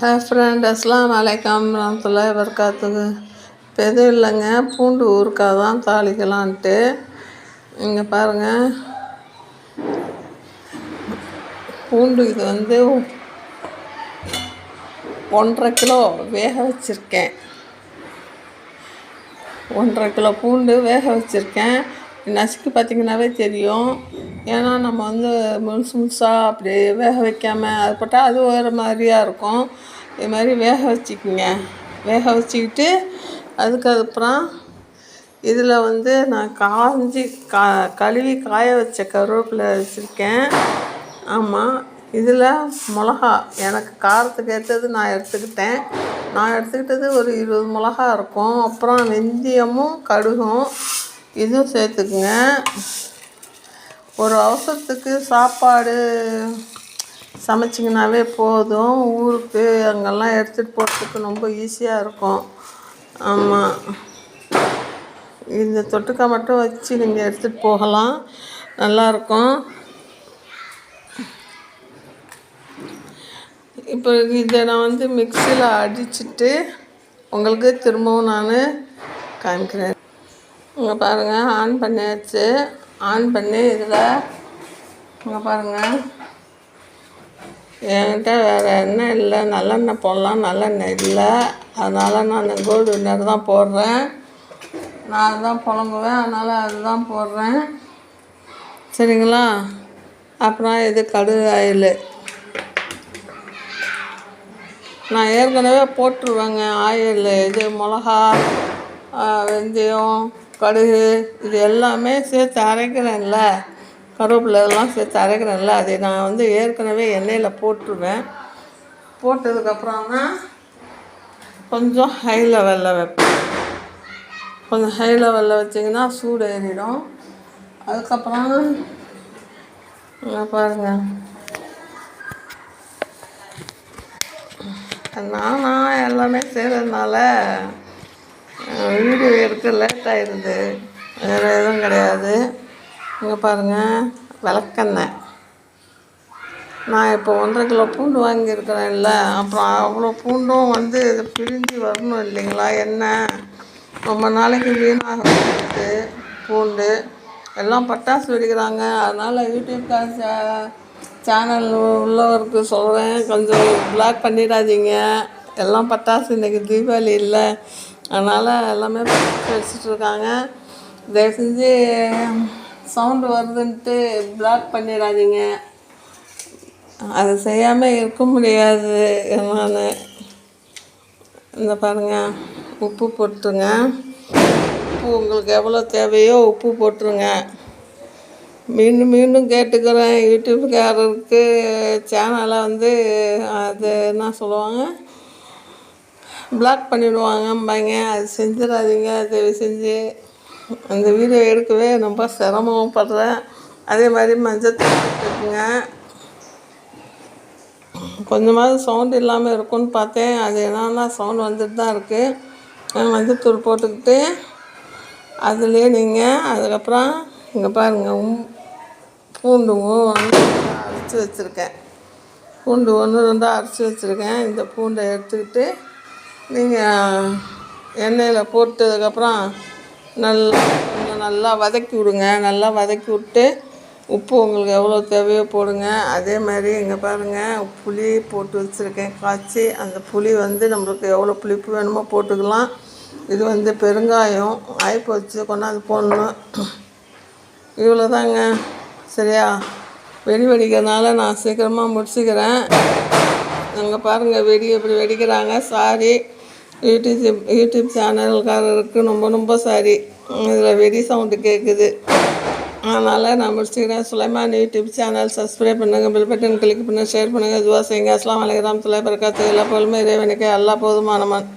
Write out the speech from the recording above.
Hi friend அஸ்லாம் வலைக்கம் ரஹமத்துல்லாஹி இப்போ எதுவும் இல்லைங்க பூண்டு ஊறுக்காய் தான் தாளிக்கலான்ட்டு இங்கே பாருங்கள் பூண்டு இது வந்து ஒன்றரை கிலோ வேக வச்சுருக்கேன் ஒன்றரை கிலோ பூண்டு வேக வச்சுருக்கேன் நசுக்கி பார்த்திங்கனாவே தெரியும். ஏன்னா நம்ம வந்து முழுசு முழுசாக அப்படியே வேக வைக்காமல் அது போட்டால் அது ஒரு மாதிரியாக இருக்கும். இது மாதிரி வேக வச்சுக்கிங்க. வேக வச்சுக்கிட்டு அதுக்கப்புறம் இதில் வந்து நான் காஞ்சி கா கழுவி காய வச்ச கருவேப்பிலை வச்சுருக்கேன். ஆமாம் இதில் மிளகா எனக்கு காரத்துக்கு ஏற்றது நான் எடுத்துக்கிட்டேன். நான் எடுத்துக்கிட்டது ஒரு இருபது மிளகா இருக்கும். அப்புறம் வெந்தயமும் கடுகும். இதுவும் சேர்த்துக்குங்க. ஒரு அவசரத்துக்கு சாப்பாடு சமைச்சிங்கனாவே போதும். ஊருக்கு அங்கெல்லாம் எடுத்துகிட்டு போகிறதுக்கு ரொம்ப ஈஸியாக இருக்கும். ஆமாம் இந்த தொட்டுக்காய் மட்டும் வச்சு நீங்கள் எடுத்துகிட்டு போகலாம். நல்லாயிருக்கும் இப்போ இதை நான் வந்து மிக்சியில் அடிச்சுட்டு உங்களுக்கு திரும்பவும் நான் காமிக்கிறேன். இங்கே பாருங்கள் ஆன் பண்ணியாச்சு. ஆன் பண்ணி இதில் இங்கே பாருங்கள் என்கிட்ட வேறு எண்ணெய் இல்லை நல்லெண்ணெய் போடலாம் நல்லெண்ணெய் இல்லை. அதனால் நான் கோல்டு வின்னர் தான் போடுறேன். நான் அதுதான் புழங்குவேன் அதனால் அதுதான் போடுறேன். சரிங்களா? அப்புறம் இது கடுகு ஆயில். நான் ஏற்கனவே போட்டுருவேங்க ஆயில். இது மிளகா வெந்தயம் கடுகு இது எல்லாமே சேர்த்து அரைக்கிறேன்ல. கருவேப்பிலை எல்லாம் சேர்த்து அரைக்கிறேன்ல. அதை நான் வந்து ஏற்கனவே எண்ணெயில் போட்டுருவேன். போட்டதுக்கப்புறம் தான் கொஞ்சம் ஹை லெவலில் வைப்பேன். கொஞ்சம் ஹை லெவலில் வச்சிங்கன்னா சூடு ஏறிடும். அதுக்கப்புறம் பாருங்கள் நானாக எல்லாமே செய்கிறதுனால வீடியோ எடுக்க லேட் ஆயிடுது வேறு எதுவும் கிடையாது. இங்கே பாருங்கள் விளக்கெண்ணெய். நான் இப்போ ஒன்றரை கிலோ பூண்டு வாங்கியிருக்கிறேன்ல அப்புறம் அவ்வளோ பூண்டும் வந்து இது பிரிஞ்சு வரணும் இல்லைங்களா? என்ன? ரொம்ப நாளைக்கு வீணாக பூண்டு. எல்லாம் பட்டாசு வெடிக்கிறாங்க. அதனால் யூடியூப் சேனல் உள்ளவருக்கு சொல்கிறேன் கொஞ்சம் பிளாக் பண்ணிடாதீங்க. எல்லாம் பட்டாசு இன்றைக்கி தீபாவளி இல்லை. அதனால் எல்லாமே வச்சுட்ருக்காங்க தயவு செஞ்சு சவுண்டு வருதுன்ட்டு பிளாக் பண்ணிடாதீங்க. அது செய்யாமல் இருக்க முடியாது நான் இந்த பாருங்கள் உப்பு போட்டுருங்க. உப்பு உங்களுக்கு எவ்வளோ தேவையோ உப்பு போட்டுருங்க. மீண்டும் மீண்டும் கேட்டுக்கிறேன். யூடியூப்காரருக்கு சேனலை வந்து அது என்ன சொல்லுவாங்க? பிளாக் பண்ணிவிடுவாங்கம்பாங்க அது செஞ்சிடாதீங்க தயவு செஞ்சு. அந்த வீடியோ எடுக்கவே ரொம்ப சிரமப்படுறேன் அதே மாதிரி மஞ்சள் இருக்குங்க கொஞ்சமாவது சவுண்ட் இல்லாமல் இருக்கும்னு பார்த்தேன். அது என்னன்னா சவுண்ட் வந்துட்டு தான் இருக்குது மஞ்சத்தூள் போட்டுக்கிட்டு அதுலேயே நீங்கள் அதுக்கப்புறம் இங்கே பாருங்கள் பூண்டும் அரைச்சி வச்சுருக்கேன். பூண்டு ஒன்று ரெண்டாக அரைச்சி வச்சுருக்கேன். இந்த பூண்டை எடுத்துக்கிட்டு நீங்கள் எண்ணெயில் போட்டதுக்கப்புறம் நல்லா கொஞ்சம் நல்லா வதக்கி விடுங்க. நல்லா வதக்கி விட்டு உப்பு உங்களுக்கு எவ்வளோ தேவையோ போடுங்க. அதே மாதிரி இங்கே பாருங்கள் புளி போட்டு வச்சுருக்கேன். காய்ச்சி அந்த புளி வந்து நம்மளுக்கு எவ்வளோ புளிப்பு வேணுமோ போட்டுக்கலாம். இது வந்து பெருங்காயம் ஆய்ப்பு வச்சு கொண்டாந்து போடணும். இவ்வளோ தாங்க. சரியா? வெடி வெடிக்கிறதுனால நான் சீக்கிரமாக முடிச்சுக்கிறேன். அங்கே பாருங்கள் வெடி எப்படி வெடிக்கிறாங்க. சாரி. யூடியூப் யூடியூப் சேனல்காரருக்கு ரொம்ப ரொம்ப சாரி இதில் வெடி சவுண்டு கேட்குது அதனால் நான் முடிச்சுக்கிறேன். சுலைமான் யூடியூப் சேனல் சப்ஸ்கிரைப் பண்ணுங்கள் பில் பட்டன் கிளிக் பண்ணுங்கள் ஷேர் பண்ணுங்கள் துவா செய்யுங்க. அஸ்லாம் வலைக்கம் துலை எல்லா பொருளுமே இறைவனுக்கு. எல்லா போதுமானமான்